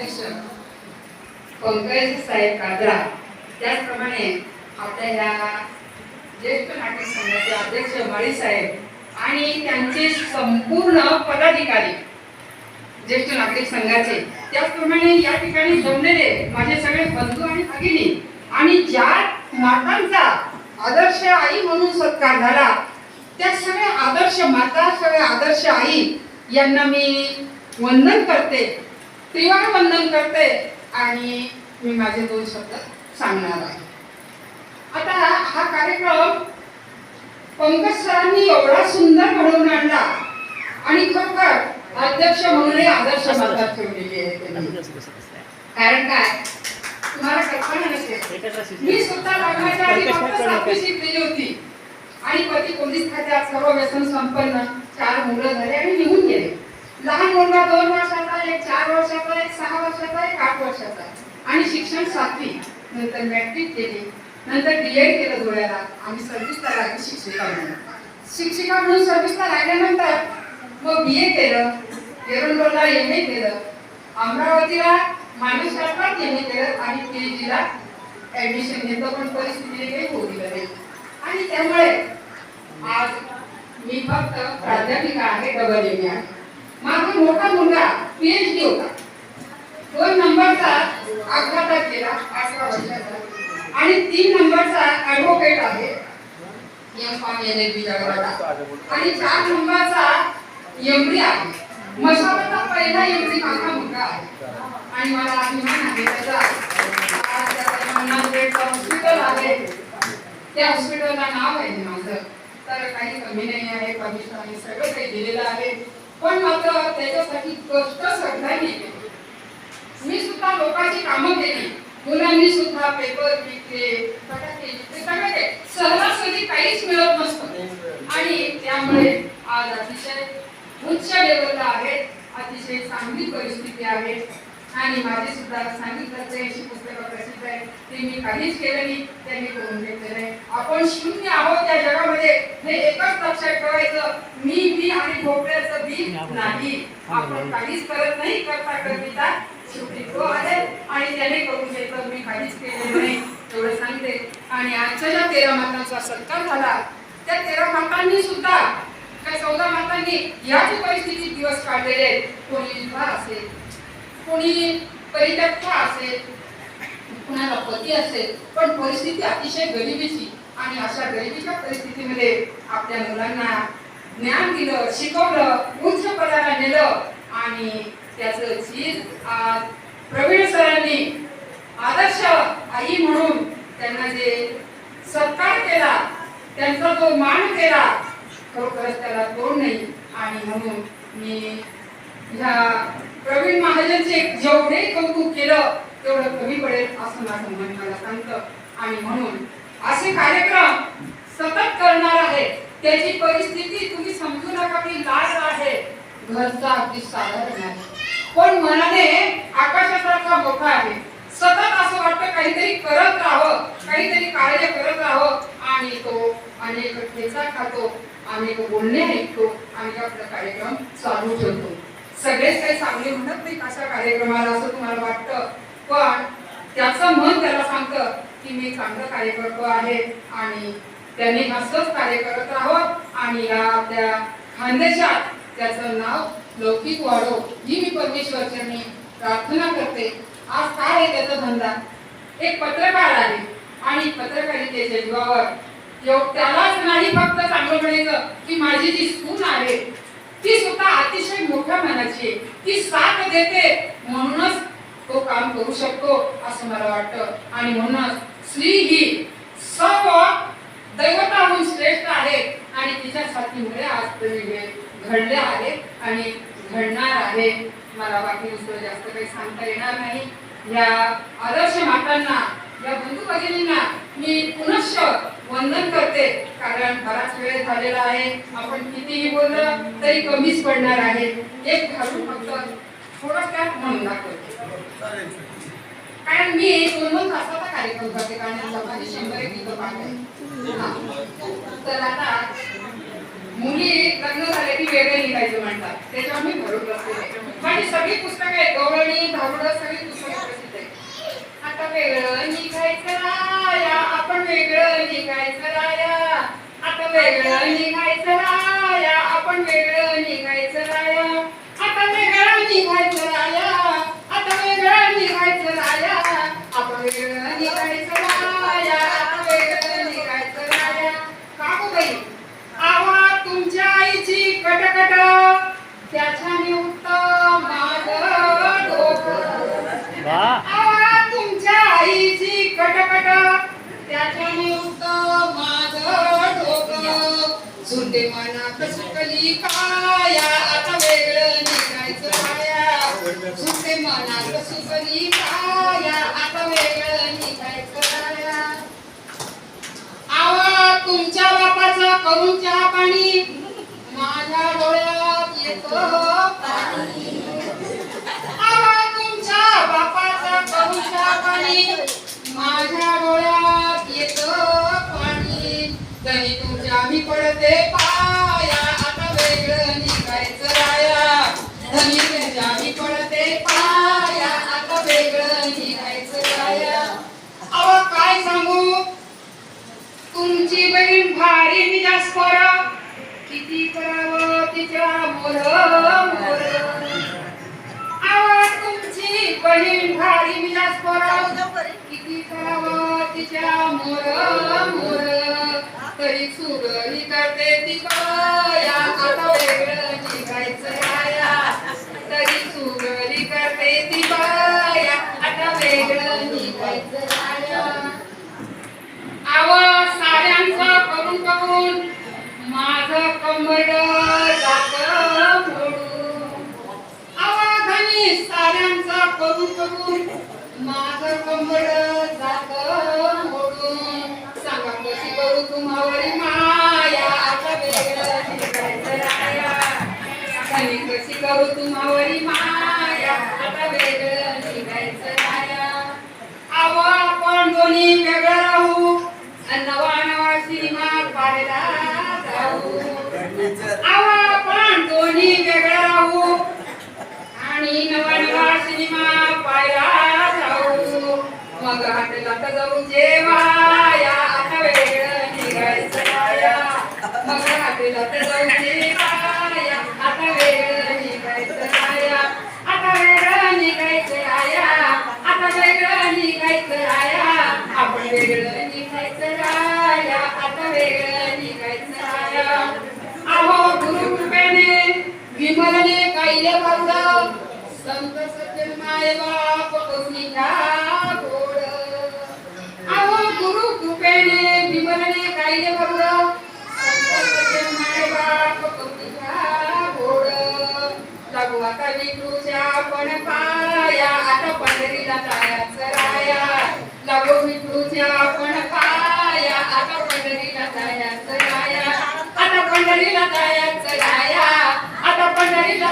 अध्यक्ष पंकज साहेब काद्रा. त्याचप्रमाणे आपल्या ह्या ज्येष्ठ नाटक संघाचे अध्यक्ष माळी साहेब आणि त्यांचे संपूर्ण पदाधिकारी ज्येष्ठ नागरिक संघाचे. त्याचप्रमाणे या ठिकाणी जमलेले माझे सगळे बंधू आणि भगिनी आणि ज्या मातांचा आदर्श आई म्हणून सत्कार झाला त्या सगळ्या आदर्श माता सगळ्या आदर्श आई यांना मी वंदन करते. त्रिवार वंदन करते आणि मी माझे दोन शब्द सांगणार आहे. आता हा कार्यक्रम पंकज सरांनी एवढा सुंदर घडवून आणला आणि खरोखर अध्यक्ष म्हणूनही आदर्श माता ठेवलेली आहे. कारण काय? तुम्हाला कल्पना नसेल. मी स्वतः लग्नाच्या आधी फक्त सातवी शिकलेली होती. आणि पती पोलीस खात्यात सर्व व्यसन संपन्न चार मुलं झाले आणि निघून गेले. लहान मुलगा दोन आहे एक चार वर्षाचा एक सहा वर्षाचा एक आठ वर्षाचा आणि शिक्षण सातवी. नंतर मॅट्रिक केली. नंतर डी एड केलं धुळ्याला आम्ही सर्व्हिसला लागली शिक्षिका म्हणून. शिक्षिका म्हणून सर्व्हिसला लागल्यानंतर मग बी ए केलं. एरंडोला एम ए केलं. अमरावतीला मानसशास्त्रात एम ए केलं. आणि पी एच डीला ऍडमिशन घेतलं. पण परिस्थितीने काही होऊ दिलं नाही आणि त्यामुळे आज मी फक्त प्राध्यापिका आहे डबल एम ए आहे. माझा मोठा मुलगा पीएच डी होता. दोन नंबरचा अपघातात केला अठरा वर्षाचा. आणि तीन नंबरचा ऍडव्होकेट आहे. M form N L B आणि चार नंबरचा एमडी आहे. मशावरचा पहिला एमडी माझा मुलगा आहे. आणि मला अभिमान आहे. त्याचा हॉस्पिटल आहे. त्या हॉस्पिटलला नाव आहे माझं. तर काही कमी नाही आहे. कमिशन आहे सगळं काही दिलेलं आहे. पण मात्र त्याच्यासाठी कष्ट सगळ्यांनी केले मी सुद्धा लोकांची कामं केली. मुलांनी सुद्धा पेपर विकले फटाके विकले सगळं सहजासहजी काहीच मिळत नसतं. आणि त्यामुळे आज अतिशय उच्च लेवलला आहे अतिशय चांगली परिस्थिती आहे. आणि माझी सुद्धा सांगितलं ते अशी पुस्तकं प्रसिद्ध आहे ते मी काहीच केलं नाही त्यांनी करून घेतलेलं आहे. आपण शून्य आहोत या जगामध्ये. हे एकच लक्षात ठेवायचं मी मी आणि भोपळ्याचं बी नाही. आपण काहीच करत नाही करता करता शेवटी तो आहे. आणि त्याने करून घेतलं मी काहीच केलेलं नाही. एवढं सांगते. आणि आजच्या ज्या तेरा मातांचा सत्कार झाला त्या तेरा मातांनी सुद्धा काय चौदा मातांनी याच परिस्थितीत दिवस काढलेले कोणी असेल. कोणी परित्यक्त असेल कुणाला पती असेल पण परिस्थिती अतिशय गरिबीची आणि अशा गरिबीच्या परिस्थितीमध्ये आपल्या मुलांना ज्ञान दिलं शिकवलं उच्च पदाला नेलं आणि त्याचं चीज आज प्रवीण सरांनी आदर्श आई म्हणून त्यांना जे सत्कार केला त्यांचा जो मान केला खरोखरच त्याला तोड नाही. आणि म्हणून मी ह्या प्रवीण महाजनचे जेवढे कौतुक केलं तेवढं कमी पडेल असं माझं मन मला सांगतं. आणि म्हणून असे कार्यक्रम सतत करणार आहे. त्याची परिस्थिती तुम्ही समजू नका की लाज आहे. घरचा अगदी साधारण आहे. पण मनाने आकाशासारखा मोठा आहे. सतत असं वाटतं काहीतरी करत राहावं काहीतरी कार्य करत राहावं. आणि तो अनेक ठेचा खातो अनेक बोलणे ऐकतो आणि आपला कार्यक्रम चालू ठेवतो. सगळेच काही चांगले म्हणत नाही अशा कार्यक्रमाला असं तुम्हाला वाटतं? पण त्याचं मन त्याला सांगतं की मी चांगलं कार्य करतो आहे आणि त्यांनी असंच कार्य करत राहावं आणि या आपल्या खानदेशात त्याचं नाव लौकिक वाढो ही मी परमेश्वरच्यांनी प्रार्थना करते. आज काय आहे त्याचा धंदा? एक पत्रकार आहे आणि पत्रकारितेच्या जीवावर एव- त्यालाच नाही फक्त चांगलं म्हणायचं की माझी जी सून आहे ती सुद्धा अतिशय मोठ्या मनाची आहे. ती साथ देते म्हणूनच तो काम करू शकतो असं मला वाटतं. आणि म्हणूनच स्त्री ही सर्व दैवताहून श्रेष्ठ आहे आणि तिच्या साथीमुळे आज हे घडले आहे आणि घडणार आहे. मला बाकी दुसरं जास्त काही सांगता येणार नाही. या आदर्श मातांना या बंधू भगिनींना मी पुनश्च वंदन करते कारण बराच वेळ झालेला आहे. आपण कितीही बोललं तरी कमीच पडणार आहे. एक घालून फक्त थोडं थोडक्यात म्हणून दाखवते. कारण मी दोन दोन तासाचा कार्यक्रम करते कारण आता माझी शंभर एक गीतं पाठ तर आता मुली लग्न झाले की वेगळे निघायचे म्हणतात. त्याच्यावर मी भरून बसते माझी सगळी पुस्तकं आहेत गवळणी धावडं सगळी वेगळं निघायचं राया आपण वेगळं निघायचं राया. आता वेगळं निघायचं राया आपण वेगळं सुटे सुनते मनात सुकली काया आता वेगळं निघायचं राया सुनते मनात सुकली काया आता वेगळं निघायचं राया आवा तुमच्या बापाचा करून चहा पाणी. माझ्या डोळ्यात येतो पाणी. काय सांगू? तुमची बहीण भारी निजास पोर किती करावं तिच्या मोर मोर आवाज तुमची बहीण भारी निजास पोर किती करावं तिच्या मोर मोर तरी सुरही करते ती बाया आता वेगळं निघायचं राया तरी सुरही करते ती बाया आता वेगळं निघायचं राया आव साड्यांचं करून करून माझं कंबड जात मोडून. आव घनी साड्यांचं करून करून माझं कंबड जात मोडून. सांगा कशी करू तुम्हावरी माया? आता वेगळं निघायचं राया. घनी कशी करू तुम्हावरी माया? आता वेगळं निघायचं राया. आव आपण दोन्ही वेगळं राहू. आणि नवा आणि नवा नवा सिनेमा पाहायला जाऊ. मग हॉटेला तर जाऊ जेवाया आता वेगळं निघायचं राया मग हॉटेला जाऊ जेवाया आता वेगळं निघायचं राया आता वेगळं निघायचं आया आता वेगळं निघायचं आया आपण वेगळं निघायचं आया आता वेगळं निघायचं आया अहो गुरु कृपेने विमलने कायले संत सज्जन बाप करुणिका गोड अहो गुरु कृपेने कायले संत सज्जन बाप करुणिका गोड लागू आता विठूच्या पण पाया आता पंढरीला जायचं राया लागू विठूच्या पण पाया आता पंढरीला जायचं राया आता पंढरीला जायचं राया. आता पंढरीला